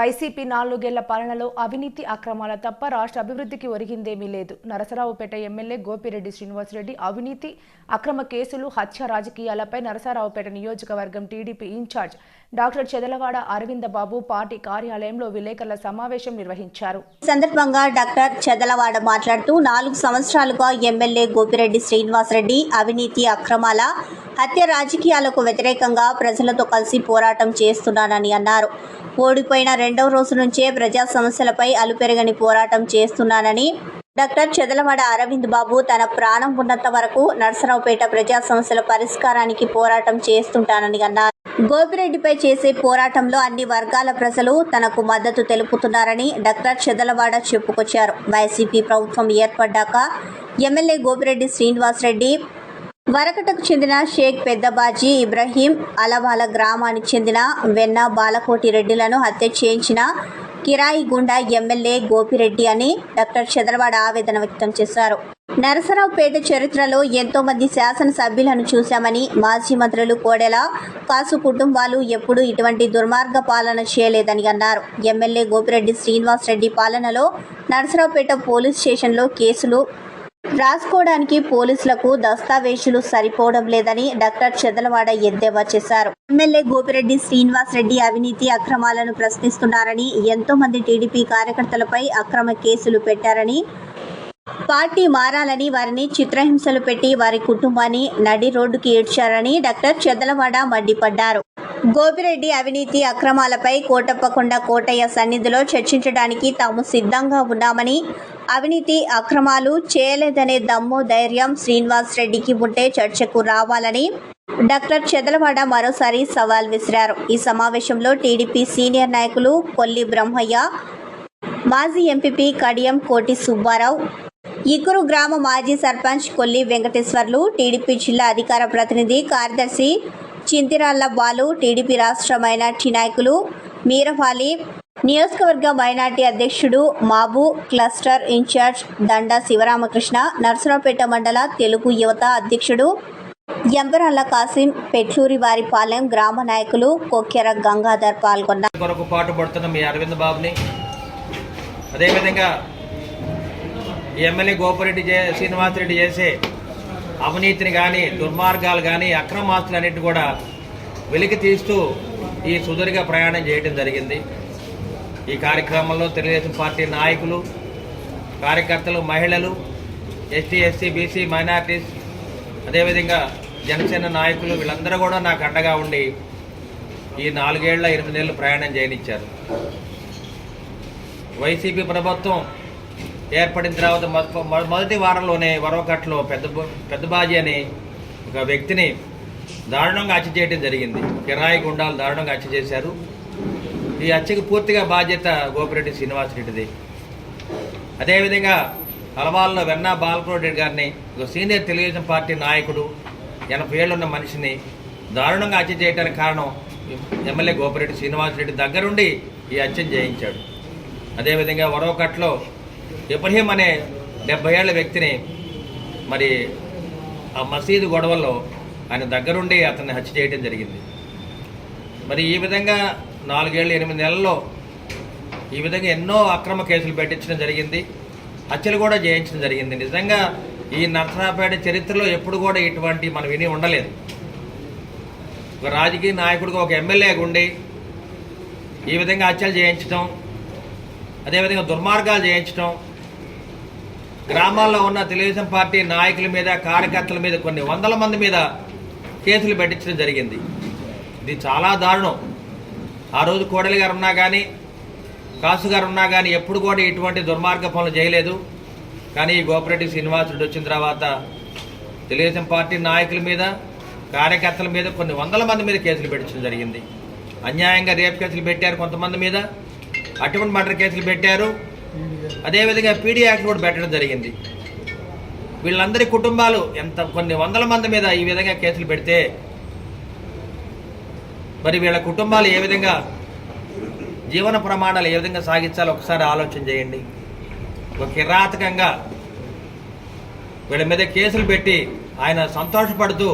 YCP నాలుగేళ్ళ పాలనలో అవినీతి అక్రమాల తప్ప రాష్ట్ర అభివృద్ధికి ఒరిగిందేమీ లేదు. నరసరావుపేట ఎమ్మెల్యే గోపిరెడ్డి శ్రీనివాసరెడ్డి అవినీతి అక్రమ కేసులు హత్య రాజకీయాలపై నరసరావుపేట నియోజకవర్గం TDP in charge doctor Chedalavada Aravinda Babu party కార్యాలయంలో విలేకరుల సమావేశం నిర్వహించారు. సందర్భంగా డాక్టర్ చెదలవాడ మాట్లాడుతూ నాలుగు సంవత్సరాలుగా ఎమ్మెల్యే గోపిరెడ్డి శ్రీనివాసరెడ్డి అవినీతి అక్రమాల హత్య రాజకీయాలకు వ్యతిరేకంగా ప్రజలతో కలిసి పోరాటం చేస్తున్నానని అన్నారు. ఓడిపోయిన రెండవ రోజు నుంచే ప్రజా సమస్యలపై అలుపెరగని పోరాటం చేస్తున్నానని డాక్టర్ చెదలవాడ అరవింద్ బాబు తన ప్రాణం ఉన్నంత వరకు నర్సరావుపేట ప్రజా సమస్యల పరిష్కారానికి పోరాటం చేస్తుంటానని అన్నారు. గోపిరెడ్డిపై చేసే పోరాటంలో అన్ని వర్గాల ప్రజలు తనకు మద్దతు తెలుపుతున్నారని డాక్టర్ చెదలవాడ చెప్పుకొచ్చారు. వైసీపీ ప్రభుత్వం ఏర్పడ్డాక ఎమ్మెల్యే గోపిరెడ్డి శ్రీనివాసరెడ్డి వరకటకు చెందిన షేక్ పెద్దబాజీ ఇబ్రహీం అలవాల గ్రామానికి చెందిన వెన్న బాలకోటి రెడ్డిలను హత్య చేయించిన కిరాయి గుండా ఎమ్మెల్యే గోపిరెడ్డి అని డాక్టర్ చంద్రవాడ ఆవేదన వ్యక్తం చేశారు. నరసరావుపేట చరిత్రలో ఎంతో మంది శాసనసభ్యులను చూశామని మాజీ మంత్రులు కోడెల కాసు కుటుంబాలు ఎప్పుడూ ఇటువంటి దుర్మార్గ పాలన చేయలేదని అన్నారు. ఎమ్మెల్యే గోపిరెడ్డి శ్రీనివాసరెడ్డి పాలనలో నరసరావుపేట పోలీస్ స్టేషన్లో కేసులు రాసుకోవడానికి పోలీసులకు దస్తావేజులు సరిపోవడం లేదని డాక్టర్ చెదలవాడ ఎద్దేవా చేశారు. ఎమ్మెల్యే గోపిరెడ్డి శ్రీనివాస్ రెడ్డి అవినీతి అక్రమాలను ప్రశ్నిస్తున్నారని ఎంతో మంది టీడీపీ కార్యకర్తలపై అక్రమ కేసులు పెట్టారని పార్టీ మారాలని వారిని చిత్రహింసలు పెట్టి వారి కుటుంబాన్ని నడి రోడ్డుకి ఏడ్చారని డాక్టర్ చెదలవాడ మండిపడ్డారు. గోపిరెడ్డి అవినీతి అక్రమాలపై కోటప్పకొండ కోటయ్య సన్నిధిలో చర్చించడానికి తాము సిద్ధంగా ఉన్నామని అవినీతి అక్రమాలు చేయలేదనే దమ్ము ధైర్యం శ్రీనివాస్ రెడ్డికి ఉంటే చర్చకు రావాలని డాక్టర్ చెదలవాడ మరోసారి సవాల్ విసిరారు. ఈ సమావేశంలో టీడీపీ సీనియర్ నాయకులు కొల్లి బ్రహ్మయ్య మాజీ ఎంపీపీ కడియం కోటి సుబ్బారావు ఇగురు గ్రామ మాజీ సర్పంచ్ కొల్లి వెంకటేశ్వర్లు టీడీపీ జిల్లా అధికార ప్రతినిధి కార్యదర్శి చింతిరాళ్ళ వాళ్ళు టీడీపీ రాష్ట్ర మైనార్టీ నాయకులు మీరఫాలి నియోజకవర్గ మైనార్టీ అధ్యక్షుడు మాబు క్లస్టర్ ఇన్ఛార్జ్ దండ శివరామకృష్ణ నర్సరావుపేట మండల తెలుగు యువత అధ్యక్షుడు ఎంబరాల కాసిం పెట్లూరి వారిపాలెం గ్రామ నాయకులు కొక్కెర గంగాధర్ పాల్గొన్నారు. కొరకు పాటుపడుతున్న మీ అరవింద్ బాబుని. అదేవిధంగా ఎమ్మెల్యే గోపిరెడ్డి శ్రీనివాసరెడ్డి చేసే అవినీతిని కానీ దుర్మార్గాలు కానీ అక్రమాస్తులు అన్నిటి కూడా వెలికి తీస్తూ ఈ సుదీర్ఘ ప్రయాణం చేయడం జరిగింది. ఈ కార్యక్రమంలో తెలుగుదేశం పార్టీ నాయకులు కార్యకర్తలు మహిళలు ఎస్టీ ఎస్సీ బీసీ మైనార్టీస్ అదేవిధంగా జనసేన నాయకులు వీళ్ళందరూ కూడా నాకు అండగా ఉండి ఈ నాలుగేళ్ళ ఎనిమిదేళ్ళు ప్రయాణం చేయనిచ్చారు. వైసీపీ ప్రభుత్వం ఏర్పడిన తర్వాత మొదటి వారంలోనే వరవకట్లో పెద్ద పెద్ద బాజీ అనే ఒక వ్యక్తిని దారుణంగా హత్య చేయడం జరిగింది. కిరాయి గుండాలు దారుణంగా హత్య చేశారు. ఈ హత్యకు పూర్తిగా బాధ్యత గోపిరెడ్డి శ్రీనివాసరెడ్డిది అదేవిధంగా అలవాల్లో వెన్న బాలకృష్ణ గారిని ఒక సీనియర్ తెలుగుదేశం పార్టీ నాయకుడు ఎనభై ఏళ్ళున్న మనిషిని దారుణంగా హత్య చేయడానికి కారణం ఎమ్మెల్యే గోపిరెడ్డి శ్రీనివాసరెడ్డి దగ్గరుండి ఈ హత్యను చేయించాడు అదేవిధంగా వరవకట్లో ఇబ్రహీం అనే డెబ్బై ఏళ్ళ వ్యక్తిని మరి ఆ మసీదు గొడవల్లో ఆయన దగ్గరుండి అతన్ని హత్య చేయడం జరిగింది. మరి ఈ విధంగా నాలుగేళ్ళు ఎనిమిది నెలల్లో ఈ విధంగా ఎన్నో అక్రమ కేసులు పెట్టించడం జరిగింది. హత్యలు కూడా చేయించడం జరిగింది. నిజంగా ఈ నర్సరాపేట చరిత్రలో ఎప్పుడు కూడా ఇటువంటి మనం విని ఉండలేదు. ఒక రాజకీయ నాయకుడిగా ఒక ఎమ్మెల్యేగా ఉండి ఈ విధంగా హత్యలు చేయించడం అదేవిధంగా దుర్మార్గాలు చేయించడం గ్రామాల్లో ఉన్న తెలుగుదేశం పార్టీ నాయకుల మీద కార్యకర్తల మీద కొన్ని వందల మంది మీద కేసులు పెట్టించడం జరిగింది. ఇది చాలా దారుణం. ఆ రోజు కోడలి గారు ఉన్నా కానీ కాసు గారు ఉన్నా కానీ ఎప్పుడు కూడా ఇటువంటి దుర్మార్గ పనులు చేయలేదు. కానీ ఈ గోపిరెడ్డి శ్రీనివాసుడు వచ్చిన తర్వాత తెలుగుదేశం పార్టీ నాయకుల మీద కార్యకర్తల మీద కొన్ని వందల మంది మీద కేసులు పెట్టించడం జరిగింది. అన్యాయంగా రేపు కేసులు పెట్టారు కొంతమంది మీద. అటువంటి మర్డర్ కేసులు పెట్టారు. అదేవిధంగా పీడీ యాక్ట్ కూడా పెట్టడం జరిగింది. వీళ్ళందరి కుటుంబాలు ఎంత కొన్ని వందల మంది మీద ఈ విధంగా కేసులు పెడితే మరి వీళ్ళ కుటుంబాలు ఏ విధంగా జీవన ప్రమాణాలు ఏ విధంగా సాగించాలో ఒకసారి ఆలోచన చేయండి. ఒక కిరాతకంగా వీళ్ళ మీద కేసులు పెట్టి ఆయన సంతోషపడుతూ